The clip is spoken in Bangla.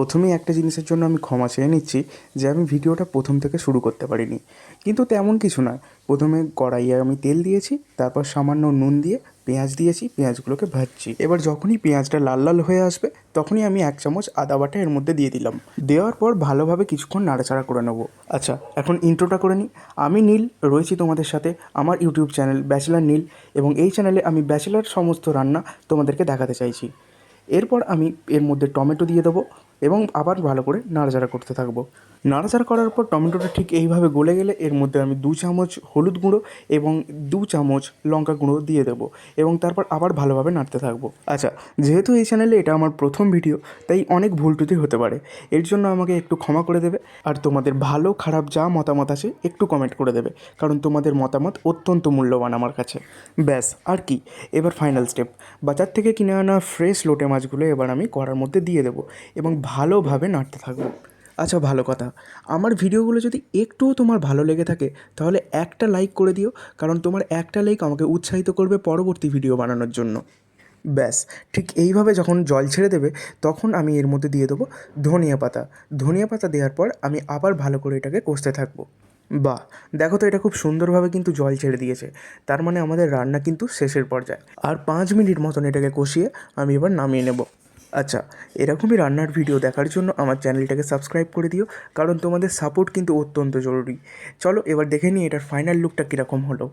প্রথমেই একটা জিনিসের জন্য আমি ক্ষমা চেয়ে নিচ্ছি যে আমি ভিডিওটা প্রথম থেকে শুরু করতে পারিনি। কিন্তু তেমন কিছু নয় প্রথমে কড়াইয়ে আমি তেল দিয়েছি, তারপর সামান্য নুন দিয়ে পেঁয়াজ দিয়েছি, পেঁয়াজগুলোকে ভাজছি। এবার যখনই পেঁয়াজটা লাল লাল হয়ে আসবে, তখনই আমি এক চামচ আদা বাটা এর মধ্যে দিয়ে দিলাম। দেওয়ার পর ভালোভাবে কিছুক্ষণ নাড়াচাড়া করে নেব। আচ্ছা এখন ইন্ট্রোটা করে নিই। আমি নীল রয়েছি তোমাদের সাথে, আমার ইউটিউব চ্যানেল ব্যাচেলার নীল এবং এই চ্যানেলে আমি ব্যাচেলার সমস্ত রান্না তোমাদেরকে দেখাতে চাইছি। এরপর আমি এর মধ্যে টমেটো দিয়ে দেবো এবং আবার ভালো করে নাড়াচাড়া করতে থাকব। নাড়াচাড়া করার পর টমেটোটা ঠিক এইভাবে গলে গেলে এর মধ্যে আমি দু চামচ হলুদ গুঁড়ো এবং দু চামচ লঙ্কা গুঁড়ো দিয়ে দেবো এবং তারপর আবার ভালোভাবে নাড়তে থাকব। আচ্ছা যেহেতু এই চ্যানেলে এটা আমার প্রথম ভিডিও তাই অনেক ভুল ত্রুটি হতে পারে। এর জন্য আমাকে একটু ক্ষমা করে দেবে আর তোমাদের ভালো খারাপ যা মতামত আছে একটু কমেন্ট করে দেবে, কারণ তোমাদের মতামত অত্যন্ত মূল্যবান আমার কাছে। ব্যাস, আর কি? এবার ফাইনাল স্টেপ বাজার থেকে কিনে আনা ফ্রেশ লোটে মাছগুলো এবার আমি কড়ার মধ্যে দিয়ে দেবো এবং ভালোভাবে নাড়তে থাকব। আচ্ছা ভালো কথা। আমার ভিডিওগুলো যদি একটুও তোমার ভালো লেগে থাকে, তাহলে একটা লাইক করে দিও, কারণ তোমার একটা লাইক আমাকে উৎসাহিত করবে পরবর্তী ভিডিও বানানোর জন্য। ব্যাস, ঠিক এইভাবে যখন জল ছেড়ে দেবে, তখন আমি এর মধ্যে দিয়ে দেবো ধনিয়া পাতা। ধনিয়া পাতা দেওয়ার পর আমি আবার ভালো করে এটাকে কষতে থাকব। বাহ, দেখো তো এটা খুব সুন্দরভাবে কিন্তু জল ছেড়ে দিয়েছে। তার মানে আমাদের রান্না কিন্তু শেষের পর্যায়ে। আর পাঁচ মিনিট মতন এটাকে কষিয়ে আমি এবার নামিয়ে নেব। আচ্ছা এরকমই রান্নার ভিডিও দেখার জন্য আমার চ্যানেলটাকে সাবস্ক্রাইব করে দিও, কারণ তোমাদের সাপোর্ট কিন্তু অত্যন্ত জরুরি। চলো এবার দেখে নিই এটার ফাইনাল লুকটা কীরকম হলো।